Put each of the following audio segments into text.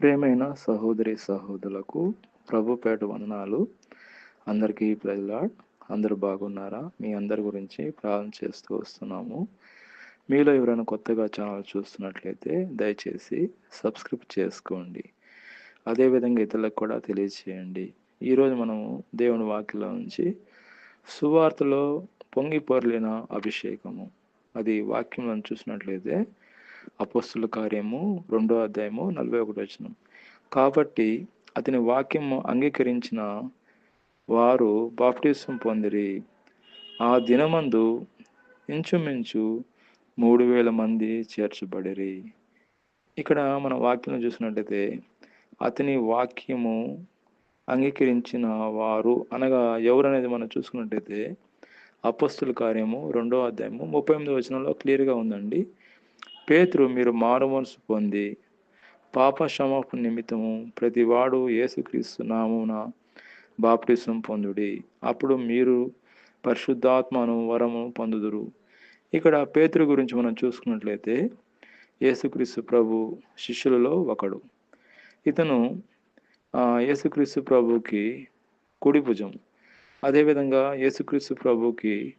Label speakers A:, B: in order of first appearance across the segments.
A: ప్రేమైన సహోదరి సహోదరులకు ప్రభుపేట వందనాలు. అందరికీ ప్రజలాడ్ అందరూ బాగున్నారా? మీ అందరి గురించి ప్రార్థన చేస్తూ వస్తున్నాము. మీలో ఎవరైనా కొత్తగా ఛానల్ చూస్తున్నట్లయితే దయచేసి సబ్స్క్రైబ్ చేసుకోండి. అదేవిధంగా ఇతరులకు కూడా తెలియచేయండి ఈరోజు మనము దేవుని వాక్యలో నుంచి సువార్తలో పొంగి పొరలిన అభిషేకము. అది వాక్యంలో చూసినట్లయితే అపస్తుల కార్యము రెండో అధ్యాయము నలభై ఒకటి వచనం. కాబట్టి అతని వాక్యము అంగీకరించిన వారు బాప్టిజం పొందిరి. ఆ దినమందు ఇంచుమించు మూడు వేల మంది చేర్చబడిరి. ఇక్కడ మన వాక్యం చూసినట్టయితే అతని వాక్యము అంగీకరించిన వారు అనగా ఎవరనేది మనం చూసుకున్నట్టయితే అపస్తుల కార్యము రెండో అధ్యాయము ముప్పై ఎనిమిది వచనంలో క్లియర్గా ఉందండి. పేతురు మీరు మారు మనసు పొంది పాప క్షమాపణ నిమిత్తము ప్రతివాడు యేసుక్రీస్తు నామున బాప్టిసం పొందుడి. అప్పుడు మీరు పరిశుద్ధాత్మను వరము పొందుదురు. ఇక్కడ పేతురు గురించి మనం చూసుకున్నట్లయితే యేసుక్రీస్తు ప్రభు శిష్యులలో ఒకడు. ఇతను యేసుక్రీస్తు ప్రభుకి కుడి భుజం. అదేవిధంగా యేసుక్రీస్తు ప్రభుకి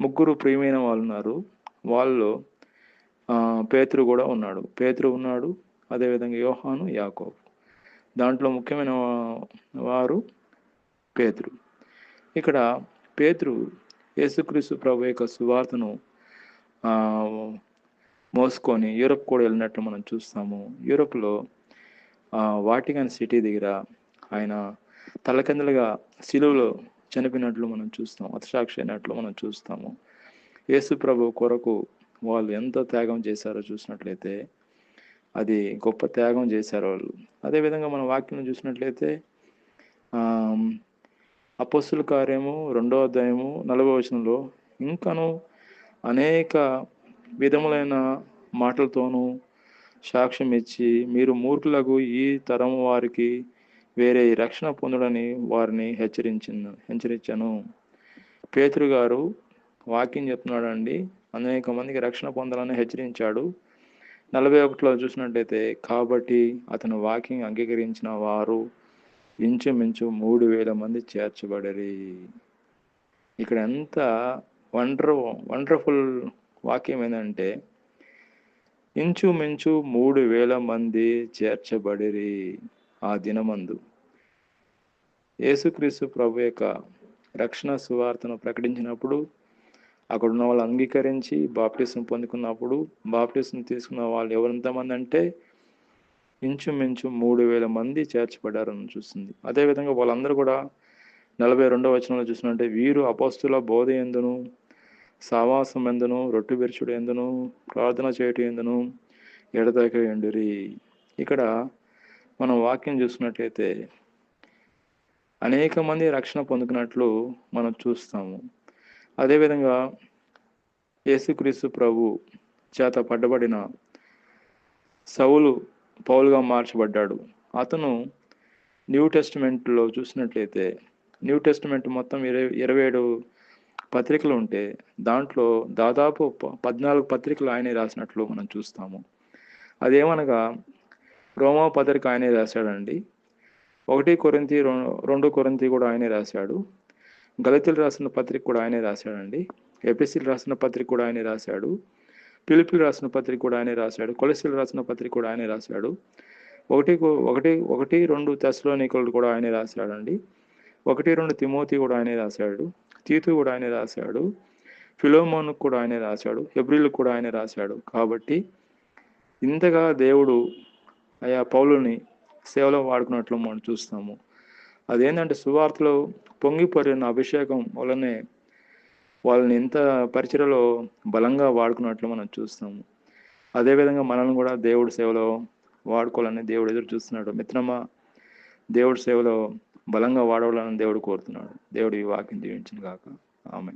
A: ముగ్గురు ప్రియమైన వాళ్ళు ఉన్నారు వాళ్ళలో పేతురు కూడా ఉన్నాడు. పేతురు ఉన్నాడు అదేవిధంగా యోహాను యాకోబు. దాంట్లో ముఖ్యమైన వారు పేతురు. ఇక్కడ పేతురు యేసుక్రీస్తు ప్రభు యొక్క సువార్తను మోసుకొని యూరప్ కూడా వెళ్ళినట్లు మనం చూస్తాము. యూరప్లో వాటికన్ సిటీ దగ్గర ఆయన తలకిందలుగా సిలువలో చనిపోయినట్లు మనం చూస్తాం. అతసాక్షి అయినట్లు మనం చూస్తాము. యేసు ప్రభు కొరకు వాళ్ళు ఎంత త్యాగం చేశారో చూసినట్లయితే అది గొప్ప త్యాగం చేశారు వాళ్ళు. అదేవిధంగా మన వాక్యం చూసినట్లయితే అపస్సుల కార్యము రెండో అధ్యాయము నలభై వచనంలో ఇంకను అనేక విధములైన మాటలతోనూ సాక్ష్యం ఇచ్చి మీరు మూర్ఖులకు ఈ తరం వారికి వేరే రక్షణ పొందడని వారిని హెచ్చరించిన హెచ్చరించాను. పేతురు గారు వాక్యం చెప్తున్నాడండి అనేక మందికి రక్షణ పొందాలని హెచ్చరించాడు. నలభై ఒకటిలో చూసినట్టయితే కాబట్టి అతను వాకింగ్ అంగీకరించిన వారు ఇంచుమించు మూడు వేల మంది చేర్చబడరి. ఇక్కడ ఎంత వండర్ వండర్ఫుల్ వాక్యం ఏంటంటే ఇంచుమించు మూడు వేల మంది చేర్చబడిరి ఆ దినమందు. యేసుక్రీస్తు ప్రభు యొక్క రక్షణ సువార్తను ప్రకటించినప్పుడు అక్కడ ఉన్న వాళ్ళు అంగీకరించి బాప్టిజం పొందుకున్నప్పుడు బాప్టిజం తీసుకున్న వాళ్ళు ఎవరెంతమంది అంటే ఇంచుమించు మూడు వేల మంది చేర్చబడ్డారని చూస్తుంది. అదేవిధంగా వాళ్ళందరూ కూడా నలభై రెండవ వచనంలో చూసినట్టే వీరు అపస్తుల బోధ ఎందును సావాసం ఎందును రొట్టు బెరుచుడు ఎందును ప్రార్థన చేయటం ఎందును ఎడతక ఎండురి ఇక్కడ మనం వాక్యం చూసినట్లయితే అనేక మంది రక్షణ పొందుకున్నట్లు మనం చూస్తాము. అదేవిధంగా యేసుక్రీస్తు ప్రభు చేత పడ్డబడిన సౌలు పౌలుగా మార్చబడ్డాడు. అతను న్యూ టెస్ట్మెంట్లో చూసినట్లయితే న్యూ టెస్ట్మెంట్ మొత్తం ఇరవై ఇరవై ఏడు పత్రికలు ఉంటే దాంట్లో దాదాపు పద్నాలుగు పత్రికలు ఆయనే రాసినట్లు మనం చూస్తాము. అదేమనగా రోమా పత్రిక ఆయనే రాశాడండి. ఒకటి కొరింతి రెండు కొరింతి కూడా ఆయనే రాశాడు. గలితులు రాసిన పత్రిక కూడా ఆయనే రాశాడండి. ఎపిసిల్ రాసిన పత్రిక కూడా ఆయనే రాశాడు. పిలుపులు రాసిన పత్రిక కూడా ఆయనే రాశాడు. కొలసిలు రాసిన పత్రిక కూడా ఆయనే రాశాడు. ఒకటి ఒకటి ఒకటి రెండు తెస్లోనికలు కూడా ఆయనే రాశాడండి. ఒకటి రెండు తిమోతి కూడా ఆయనే రాశాడు. తీతు కూడా ఆయనే రాశాడు. ఫిలోమోను కూడా ఆయనే రాశాడు. హెబ్రిల్ కూడా ఆయనే రాశాడు. కాబట్టి ఇంతగా దేవుడు ఆయా పౌలుని సేవలో వాడుకున్నట్లు మనం చూస్తాము. అదేంటంటే సువార్తలో పొంగిపొరిన అభిషేకం వలనే వాళ్ళని ఇంత పరిచయలో బలంగా వాడుకున్నట్లు మనం చూస్తాము అదేవిధంగా మనల్ని కూడా దేవుడి సేవలో వాడుకోవాలని దేవుడు ఎదురు చూస్తున్నాడు. మిత్రమా దేవుడి సేవలో బలంగా వాడవాలని దేవుడు కోరుతున్నాడు. దేవుడు ఈ వాక్యం దీవించిన కాక ఆమె